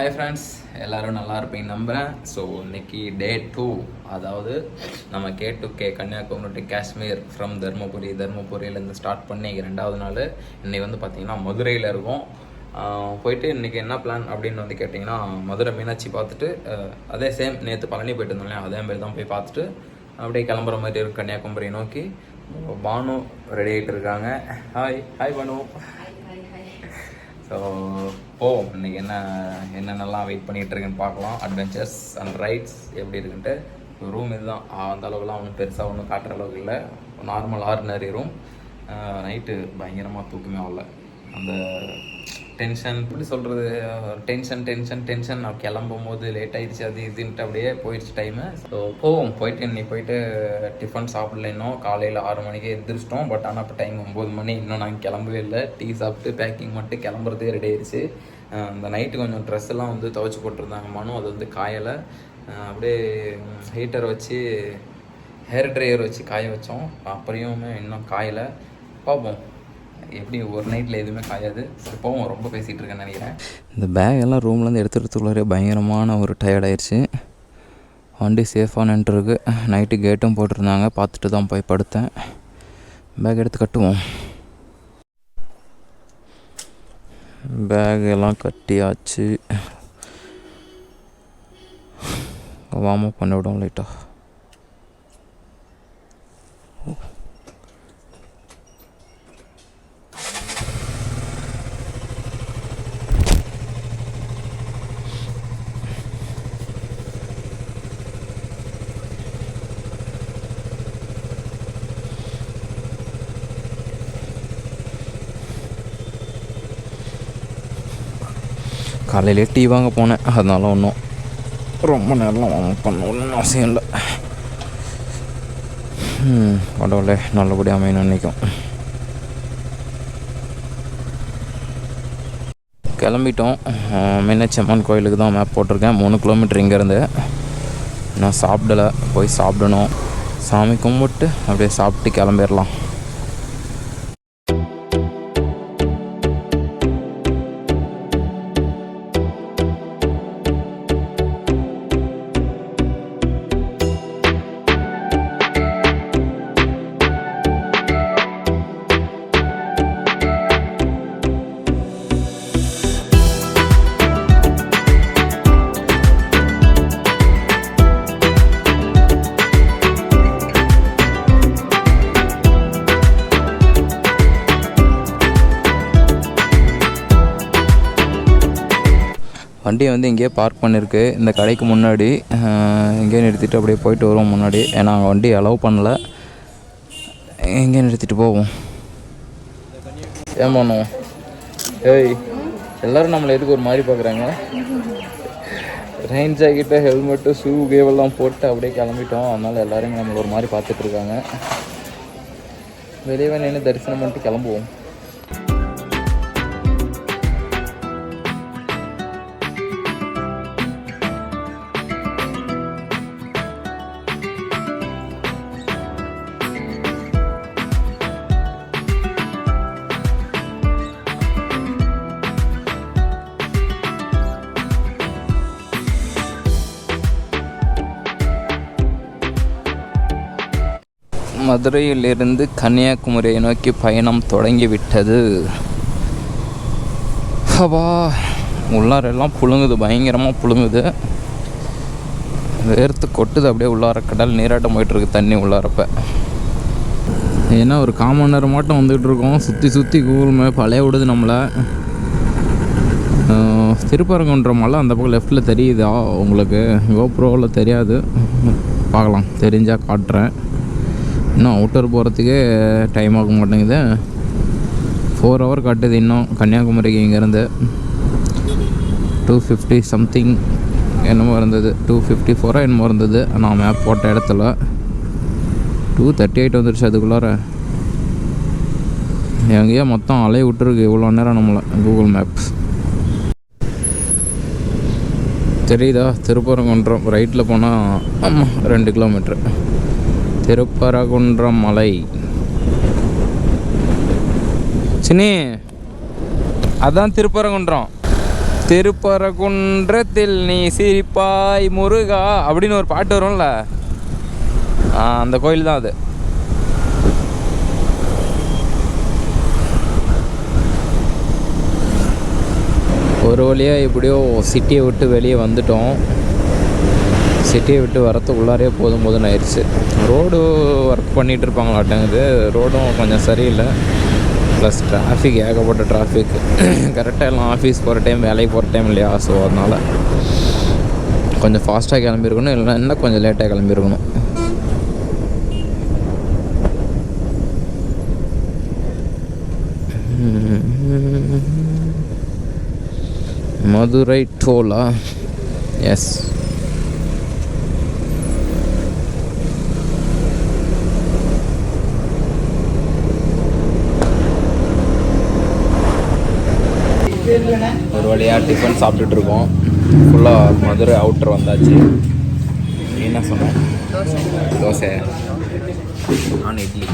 Hi friends எல்லாரும் நல்லா இருப்பீங்க நம்புகிறேன் ஸோ இன்னைக்கு டே டூ அதாவது நம்ம K to K Kanyakumari to Kashmir from Dharmapuri தருமபுரியிலேருந்து start பண்ணி ரெண்டாவது நாள் இன்னைக்கு வந்து பார்த்தீங்கன்னா மதுரையில் இருக்கோம். போயிட்டு இன்னைக்கு என்ன பிளான் அப்படின்னு வந்து கேட்டிங்கன்னா மதுரை மீனாட்சி பார்த்துட்டு அதே சேம் நேற்று பழனி போயிட்டு இருந்தோம் இல்லையா? அதே மாதிரி தான் போய் பார்த்துட்டு அப்படியே கிளம்புற மாதிரி இருக்கும் கன்னியாகுமரி நோக்கி. பானு ரெடி ஆகிட்டு இருக்காங்க. Hi hi Banu. ஸோ போவோம் இன்னைக்கு என்ன என்னென்னலாம் வெயிட் பண்ணிகிட்ருக்குன்னு பார்க்கலாம். அட்வென்ச்சர்ஸ் அண்ட் ரைட்ஸ் எப்படி இருக்குன்ட்டு. ரூம் இதுதான். அந்த அளவுக்குலாம் ஒன்றும் பெருசாக ஒன்றும் காட்டுற அளவுக்கு இல்லை. நார்மல் ஆர்டினரி ரூம் நைட்டு பயங்கரமாக தூக்கமே வரல. அந்த டென்ஷன் எப்படி சொல்கிறது டென்ஷன் டென்ஷன் டென்ஷன் நான் கிளம்பும் போது லேட் ஆயிடுச்சு அது இதுன்ட்டு அப்படியே போயிடுச்சு டைமு ஸோ போவோம். போயிட்டு இன்னைக்கு போயிட்டு டிஃபன் சாப்பிடல இன்னும். காலையில் ஆறு மணிக்கே எழுந்திரிச்சிட்டோம் பட் ஆனால் இப்போ டைம் ஒம்பது மணி. இன்னும் நாங்கள் கிளம்பவே இல்லை. டீ சாப்பிட்டு பேக்கிங் மட்டும் கிளம்புறதே ரெடி ஆயிடுச்சு. அந்த நைட்டு கொஞ்சம் ட்ரெஸ் எல்லாம் வந்து துவைச்சி போட்டிருந்தாங்க. மனு அது வந்து காயலை. அப்படியே ஹீட்டர் வச்சு ஹேர் ட்ரையர் வச்சு காய வச்சோம். அப்புறையுமே இன்னும் காயலை. பார்ப்போம். எப்படி ஒரு நைட்டில் எதுவுமே காயாது. சரி போவோம். ரொம்ப பேசிகிட்டு இருக்கேன்னு நினைக்கிறேன். இந்த பேக் எல்லாம் ரூம்லேருந்து எடுத்துகிறதுக்குள்ளே பயங்கரமான ஒரு டயர்ட் ஆயிடுச்சு வண்டி சேஃபாக நின்றுருக்கு. நைட்டு கேட்டும் போட்டிருந்தாங்க. பார்த்துட்டு தான் போய் படுத்தேன். பேக் எடுத்து கட்டுவோம். பேக் எல்லாம் கட்டியாச்சு. வார்ம் அப் லைட்டாக காலையிலே டீ வாங்க போனேன். அதனால் ஒன்றும் ரொம்ப நேரம் வாங்க பண்ணணும்னு அவசியம் இல்லை. ம் கடவுளே நல்லபடியாக அமையணும் நினைக்கும். கிளம்பிட்டோம். அஹ் மீனாட்சி அம்மன் கோயிலுக்கு தான் மேப் போட்டிருக்கேன். மூணு கிலோமீட்டர் இங்கேருந்து நான் சாப்பிடலை. போய் சாப்பிடணும். சாமி கும்பிட்டு அப்படியே சாப்பிட்டு கிளம்பிடலாம். வண்டியை வந்து இங்கேயே பார்க் பண்ணியிருக்கு. இந்த கடைக்கு முன்னாடி இங்கேயே நிறுத்திட்டு அப்படியே போயிட்டு வருவோம் முன்னாடி. ஏன்னா அங்கே வண்டி அலோவ் பண்ணல. இங்கே நிறுத்திட்டு போவோம். ஏன் பண்ணுவோம் ஏய் எல்லாரும் நம்மளை எதுக்கு ஒரு மாதிரி பார்க்குறாங்க? ரெயின் ஜாக்கெட்டு ஹெல்மெட்டு ஷூ கேவெல்லாம் போட்டு அப்படியே கிளம்பிட்டோம். அதனால் எல்லாரும் நம்மளை ஒரு மாதிரி பார்த்துட்ருக்காங்க வெளியே நின்று தரிசனம் பண்ணிட்டு கிளம்புவோம். மதுரையிலிருந்து கன்னியாகுமரியை நோக்கி பயணம் தொடங்கிவிட்டது. அப்பா உள்ளாரெல்லாம் புழுங்குது பயங்கரமாக புழுங்குது. வேர்த்து கொட்டுது அப்படியே உள்ளார கடல் நீராட்டம் போயிட்டுருக்கு தண்ணி உள்ளாரப்ப. ஏன்னா ஒரு காமன் நேரம் மட்டும் வந்துகிட்டு இருக்கோம். சுற்றி சுற்றி கூகுள் மேப் அலைய விடுது நம்மளை. திருப்பரங்குன்ற மலை அந்த பக்கம் லெஃப்டில் தெரியுதா உங்களுக்கு? கோப்ரோவில் தெரியாது. பார்க்கலாம். தெரிஞ்சால் காட்டுறேன். இன்னும் அவுட்டர் போகிறதுக்கே டைம் ஆக மாட்டேங்குது. ஃபோர் ஹவர் காட்டுது இன்னும். கன்னியாகுமரிக்கு இங்கேருந்து டூ ஃபிஃப்டி சம்திங் என்னமோ இருந்தது. டூ ஃபிஃப்டி ஃபோராக என்னமோ இருந்தது. நான் மேப் போட்ட இடத்துல டூ தேர்ட்டி எயிட் வந்துருச்சு அதுக்குள்ளார. எங்கேயோ மொத்தம் அலைய விட்டுருக்கு இவ்வளோ நேரம் நம்மளை. கூகுள் மேப்ஸ் தெரியுதா? திருப்பரங்குன்றம் ரைட்டில் போனால் ஆமாம் ரெண்டு கிலோமீட்ரு திருப்பரகுன்றம் மலை சினி அதான் திருப்பரங்குன்றம். திருப்பரகுன்றத்தில் நீ சிரிப்பாய் முருகா அப்படின்னு ஒரு பாட்டு வரும்ல? அந்த கோயில் தான் அது. ஒரு வழியாக எப்படியோ சிட்டியை விட்டு வெளியே வந்துட்டோம். சிட்டியை விட்டு வரத்துக்குள்ளாரே போதும் போதும் ஆயிடுச்சு ரோடு ஒர்க் பண்ணிகிட்டு இருப்பாங்களாட்டங்குது ரோடும் கொஞ்சம் சரியில்லை. ப்ளஸ் டிராஃபிக் ஏகப்பட்ட டிராஃபிக் கரெக்டாக எல்லாம் ஆஃபீஸ் போகிற டைம் வேலைக்கு போகிற டைம் இல்லையா? ஸோ அதனால் கொஞ்சம் ஃபாஸ்ட்டாக கிளம்பியிருக்கணும் இல்லைன்னா இன்னும் கொஞ்சம் லேட்டாக கிளம்பியிருக்கணும் மதுரை டோலா எஸ் வழியாக டிஃபன் சாப்பிட்டுட்டு இருக்கோம் ஃபுல்லாக மதுரை அவுட்டர் வந்தாச்சு. என்ன சொன்னேன்? தோசை. நான் இட்லி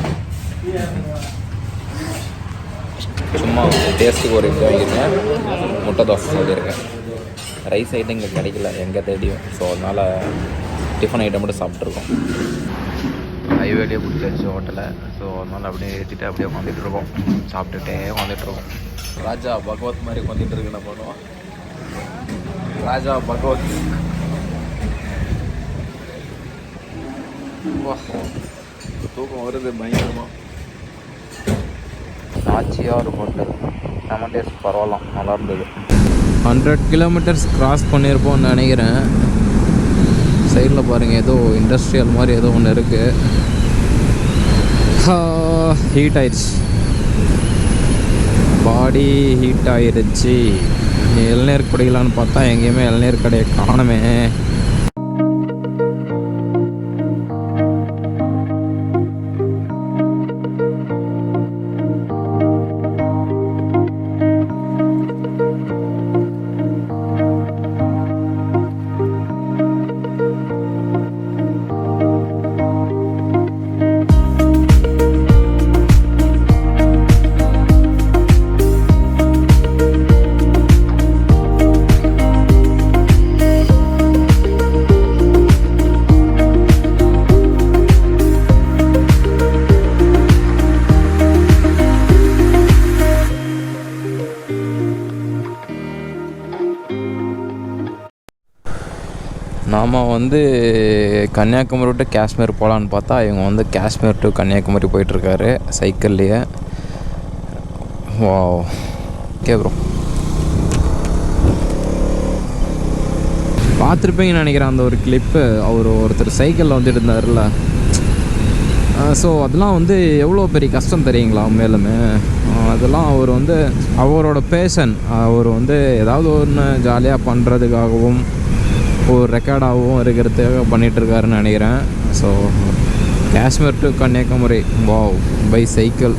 சும்மா டேஸ்ட்டுக்கு ஒரு இது வாங்கியிருக்கேன். முட்டை தோசை சொல்லியிருக்கேன். ரைஸ் ஐட்டம் இங்கே கிடைக்கல எங்கே தேடியும். ஸோ அதனால் டிஃபன் ஐட்டம் மட்டும் சாப்பிட்ருக்கோம் ஹைவேலேயே பிடிச்சாச்சு ஹோட்டலை ஸோ அதனால் அப்படியே ஏற்றிட்டு அப்படியே உட்காந்துட்டு இருக்கோம் சாப்பிட்டுட்டே உட்காந்துட்டு இருக்கோம் ராஜா பகவத் மாதிரி உட்காந்துட்டு இருக்கு என்ன பண்ணுவோம் ராஜா பகவத். தூக்கம் வருது பயங்கரமாக நாச்சியார் ஹோட்டல். நம்ம டேஸ்ட் பரவாயில்ல நல்லா இருந்தது. ஹண்ட்ரட் கிலோமீட்டர்ஸ் கிராஸ் பண்ணியிருப்போம்னு நினைக்கிறேன். சைடில் பாருங்கள் ஏதோ இண்டஸ்ட்ரியல் மாதிரி ஏதோ ஒன்று இருக்குது ஹீட் ஆயிடுச்சு. பாடி ஹீட் ஆயிடுச்சு இளநீர் குடிக்கலான்னு பார்த்தா எங்கேயுமே இளநீர் கடையை காணுமே. நாம் வந்து கன்னியாகுமரி விட்டு காஷ்மீர் போகலான்னு பார்த்தா இவங்க வந்து காஷ்மீர் டு கன்னியாகுமரி போயிட்டுருக்காரு சைக்கிள்லேயே. வா ஓகே ப்ரோ பார்த்துருப்பீங்கன்னு நினைக்கிறேன் அந்த ஒரு கிளிப்பு அவர் ஒருத்தர் சைக்கிளில் வந்துட்டு இருந்தார்ல ஸோ அதெல்லாம் வந்து எவ்வளோ பெரிய கஷ்டம் தெரியுங்களா உண்மையிலுமே? அதெல்லாம் அவர் வந்து அவரோட பேஷன் அவர் வந்து ஏதாவது ஒன்று ஜாலியாக பண்ணுறதுக்காகவும் ஒரு ரெக்கார்டாகவும் இருக்கிறதுக்காக பண்ணிகிட்ருக்காருன்னு நினைக்கிறேன். So Kashmir to Kanyakumari wow by cycle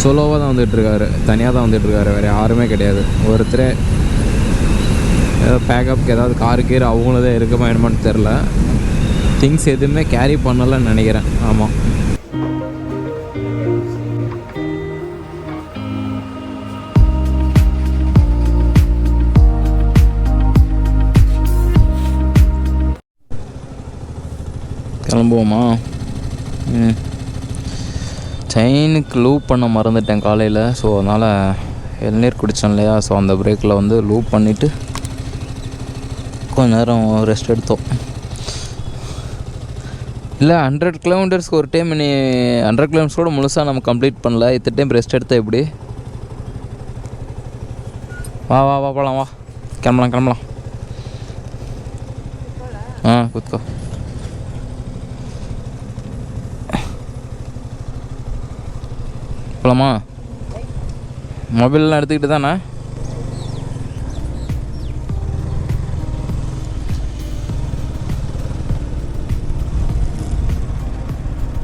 சோலோவாக தான் வந்துட்டுருக்காரு. தனியாக தான் வந்துட்டுருக்காரு. வேறு யாருமே கிடையாது. ஒருத்தரே ஏதாவது பேக்கப்புக்கு ஏதாவது காரு கீர் அவங்களதே இருக்குமா என்னமான்னு தெரில திங்ஸ் எதுவுமே கேரி பண்ணலைன்னு நினைக்கிறேன். ஆமாம் கிளம்புவோமா? ம் செயினுக்கு லூப் பண்ண மறந்துட்டேன் காலையில். ஸோ அதனால் இளநீர் குடித்தேன் இல்லையா? ஸோ அந்த பிரேக்கில் வந்து லூப் பண்ணிவிட்டு கொஞ்ச நேரம் ரெஸ்ட் எடுத்தோம். இல்லை ஹண்ட்ரட் கிலோமீட்டர்ஸ்க்கு ஒரு டைம் நீ ஹண்ட்ரட் கிலோமீட்டர்ஸ் கூட முழுசாக நம்ம கம்ப்ளீட் பண்ணல. இத்தனை டைம் ரெஸ்ட் எடுத்தா எப்படி? வா வா வா போகலாம் வா. கிளம்பலாம் கிளம்பலாம். ஆ குத்கோ போகலாமா மொபைல்லாம் எடுத்துக்கிட்டு தானே?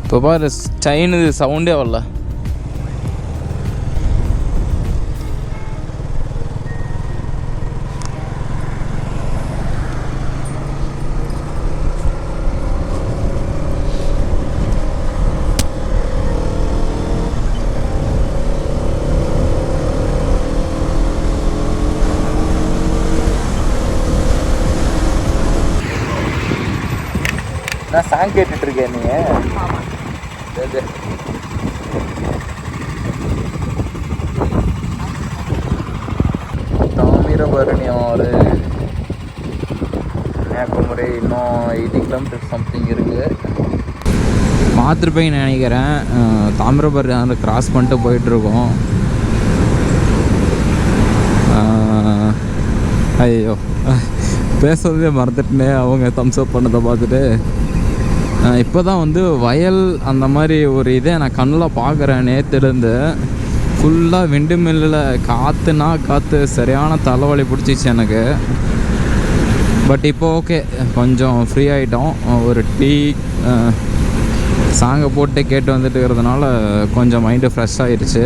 இப்போ பாரு செயின் சவுண்டே வரல. என்ன சாங் கேட்டுட்டு இருக்கேன் நீ. சரி, சரி. தாமிரபரணி ஆறு கன்னியாகுமரி இன்னும் எயிட்டி கிலோமீட்டர் சம்திங் இருக்குது பார்த்துருப்பேன்னு நினைக்கிறேன். தாமிரபரணி அந்த கிராஸ் பண்ணிட்டு போயிட்டுருக்கோம். ஐயோ. பேசுறதே மறந்துட்டுனே. அவங்க தம்ஸ் அப் பண்ணதை பார்த்துட்டு. இப்போ தான் வந்து வயல் அந்த மாதிரி ஒரு இதை நான் கண்ணில் பார்க்குறேன் நேற்றுலேருந்து ஃபுல்லாக விண்டு மில்லில் காற்றுனா காற்று சரியான தலைவலி பிடிச்சிச்சு எனக்கு. பட் இப்போ ஓகே கொஞ்சம் ஃப்ரீ ஆகிட்டோம் ஒரு டீ சாங்கை போட்டு கேட்டு வந்துட்டு இருக்கிறதுனால கொஞ்சம் மைண்டு ஃப்ரெஷ் ஆகிடுச்சு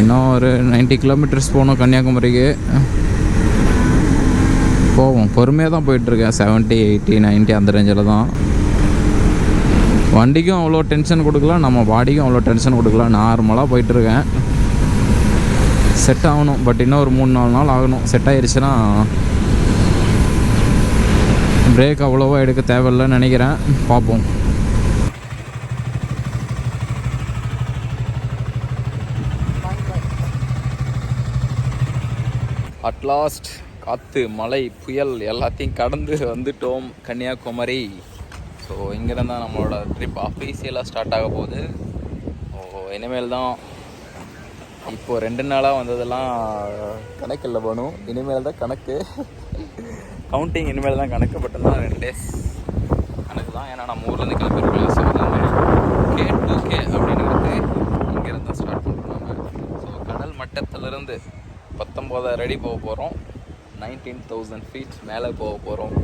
இன்னும் ஒரு 90 கிலோமீட்டர்ஸ் போகணும் கன்னியாகுமரிக்கு. போவோம் பொறுமையாக தான் போயிட்டுருக்கேன். செவன்ட்டி எயிட்டி 90 அந்த ரேஞ்சில் தான். வண்டிக்கும் அவ்வளோ டென்ஷன் கொடுக்கல நம்ம பாடிக்கும் அவ்வளோ டென்ஷன் கொடுக்கல நார்மலாக போயிட்டுருக்கேன். செட் ஆகணும். பட் இன்னும் ஒரு மூணு நாலு நாள் ஆகணும். செட் ஆயிருச்சுன்னா பிரேக் அவ்வளோவா எடுக்க தேவையில்லைன்னு நினைக்கிறேன். பார்ப்போம். அட்லாஸ்ட் காற்று மழை புயல் எல்லாத்தையும் கடந்து வந்துட்டோம் கன்னியாகுமரி. ஸோ இங்கேருந்து தான் நம்மளோட ட்ரிப் அஃபீஷியலாக ஸ்டார்ட் ஆக போகுது. ஓ இனிமேல் தான் இப்போது ரெண்டு நாளாக வந்ததெல்லாம் கணக்கில் பண்ணும் இனிமேல் தான் கணக்கு. கவுண்டிங் இனிமேல் தான் கணக்கு பட் தான் ரெண்டு டேஸ் கணக்கு தான். ஏன்னா நம்ம ஊர்லேருந்து கிளம்பிருக்கோம் ஸோ கே டு கே அப்படிங்கிறது இங்கேருந்து தான் ஸ்டார்ட் பண்ணுறோம் ஸோ கடல் மட்டத்திலிருந்து பத்தொம்போதாயிரம் அடி போக போகிறோம் நைன்டீன் தௌசண்ட் ஃபீட் மேலே போக போகிறோம்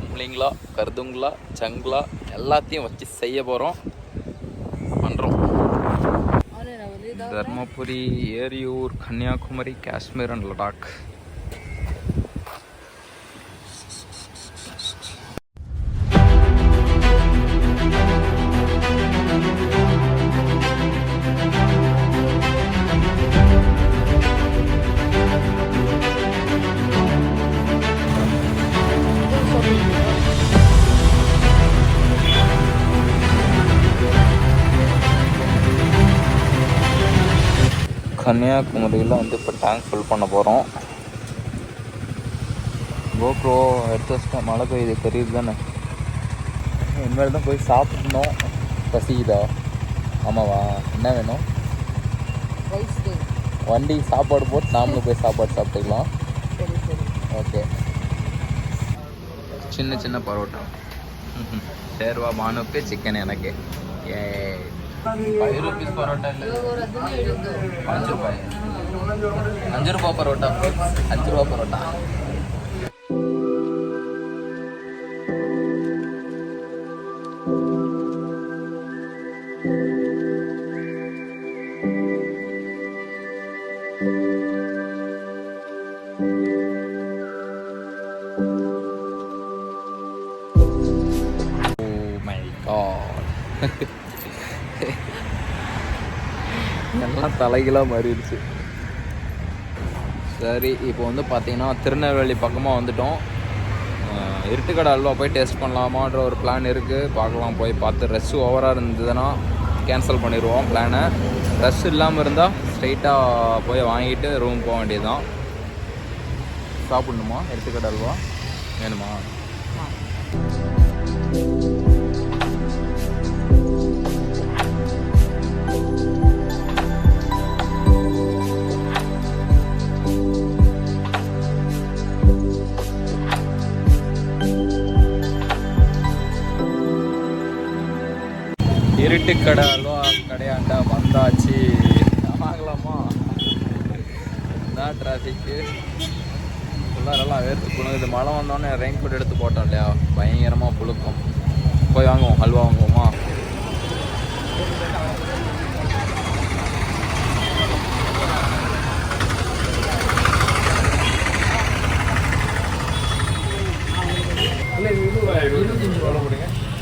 மும்லிங்களா கர்துங்களா சங்களா எல்லாத்தையும் வச்சு செய்ய போகிறோம் பண்ணுறோம் தர்மபுரி ஏரியூர் கன்னியாகுமரி காஷ்மீர் அண்ட் லடாக். கன்னியாகுமரியில் வந்து இப்போ டேங்க் ஃபில் பண்ண போகிறோம் கோப்ரோ எடுத்து வச்சிட்டேன் மழை பெய்யுது தெரியுது தானே? இனிமேல் தான் போய் சாப்பிடணும். பசிக்குதா? ஆமாவா? என்ன வேணும்? வண்டி சாப்பாடு போட்டு நாமளும் போய் சாப்பாடு சாப்பிட்டுக்கலாம். ஓகே. சின்ன சின்ன பரோட்டா. சேர்வா பானுக்கு சிக்கன் எனக்கு. ஏ ஃபைவ் ருபீஸ் பரோட்டா இல்லை. அஞ்சு ரூபாய் அஞ்சு ரூபாய் பரோட்டா. அஞ்சு ரூபா பரோட்டா. Oh my god. எல்லாம் தலைகளாக மாறிடுச்சு. சரி இப்போ வந்து பார்த்தீங்கன்னா திருநெல்வேலி பக்கமாக வந்துட்டோம். இருட்டுக்கடை அல்வா போய் டேஸ்ட் பண்ணலாமான்ற ஒரு பிளான் இருக்குது பார்க்கலாம் போய் பார்த்து ரஷ் ஓவராக இருந்ததுன்னா கேன்சல் பண்ணிடுவோம் பிளானை ரஷ் இல்லாமல் இருந்தால் ஸ்ட்ரைட்டாக போய் வாங்கிட்டு ரூம் போக வேண்டியதுதான். சாப்பிடணுமா? இருட்டுக்கடை அல்வா? வேணுமா? இருட்டுக்கடை அல்வா கடையாண்டா வந்தாச்சு. ஆகலாமா என்ன டிராஃபிக்கு உள்ளாரெல்லாம் வேர்த்து புழுங்குது. மழை வந்தோடனே ரெயின் கோட் எடுத்து போட்டோம் இல்லையா? பயங்கரமாக புழுக்கம். போய் வாங்குவோம் அல்வா வாங்குவோமா?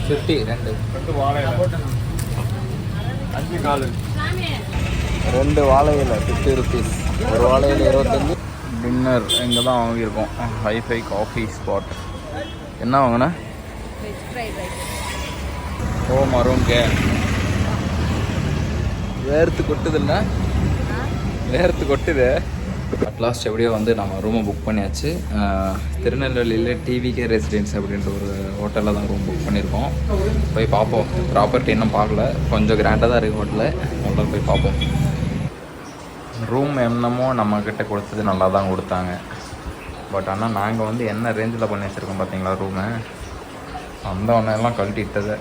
ஃபிஃப்டி ரெண்டு. ரெண்டு வாழை ரெண்டு வாழை இலை ஃபிஃப்டி ருபீஸ் ஒரு வாழை இலை இருபத்தஞ்சு. டின்னர் இங்கே தான் வாங்கியிருக்கோம். ஹைஃபை காஃபி ஸ்பாட் என்ன வாங்கின? ஓ மரும் கே வேர்த்து கொட்டுதில்ல வேர்த்து கொட்டுது. அட்லாஸ்ட் எப்படியோ வந்து நம்ம ரூமை புக் பண்ணியாச்சு. திருநெல்வேலியில் டிவிகே ரெசிடென்ஸ் அப்படின்ற ஒரு ஹோட்டலில் தான் ரூம் புக் பண்ணியிருக்கோம். போய் பார்ப்போம். ப்ராப்பர்ட்டி இன்னும் பார்க்கல. கொஞ்சம் கிராண்டாக தான் இருக்குது ஹோட்டலில் ஹோட்டல் போய் பார்ப்போம். ரூம் என்னமோ நம்மக்கிட்ட கொடுத்தது நல்லா தான் கொடுத்தாங்க. பட் ஆனால் நாங்கள் வந்து என்ன ரேஞ்சில் பண்ணி வச்சுருக்கோம் பார்த்தீங்களா ரூமை அந்த ஒன்றெல்லாம் கழட்டிட்டது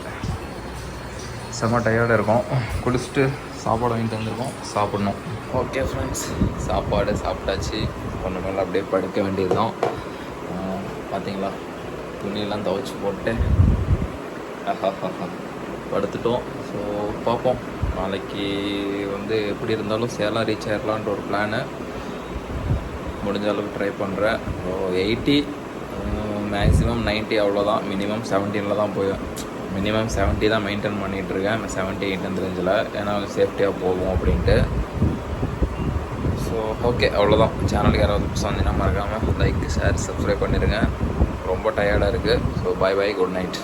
செம்ம டயர்டாக இருக்கும். குளிச்சுட்டு சாப்பாடு வாங்கிட்டு வந்திருக்கோம். சாப்பிட்ணும். ஓகே ஃப்ரெண்ட்ஸ் சாப்பாடு சாப்பிட்டாச்சு. ஒன்று மேலே அப்படியே படுக்க வேண்டியது தான் பார்த்தீங்களா துணியெல்லாம் துவைச்சி போட்டு படுத்துட்டோம். ஸோ பார்ப்போம். நாளைக்கு வந்து எப்படி இருந்தாலும் சேலம் ரீச் ஆயிடலான்ற ஒரு பிளானு முடிஞ்ச அளவுக்கு ட்ரை பண்ணுறேன் ஸோ எயிட்டி மேக்ஸிமம் 90 அவ்வளோதான் மினிமம் செவன்டீனில் தான் போய் மினிமம் 70 தான் மெயின்டைன் பண்ணிகிட்ருக்கேன் செவன்ட்டி எயிட் அந்த ரேஞ்சில் ஏன்னா சேஃப்டியாக போகும் அப்படின்ட்டு. ஓகே அவ்வளோதான் சேனலுக்கு யாராவது புதுசாக வந்தீங்கன்னா மறக்காமல் லைக் ஷேர் சப்ஸ்கிரைப் பண்ணிடுங்க ரொம்ப டயர்டாக இருக்குது so bye bye good night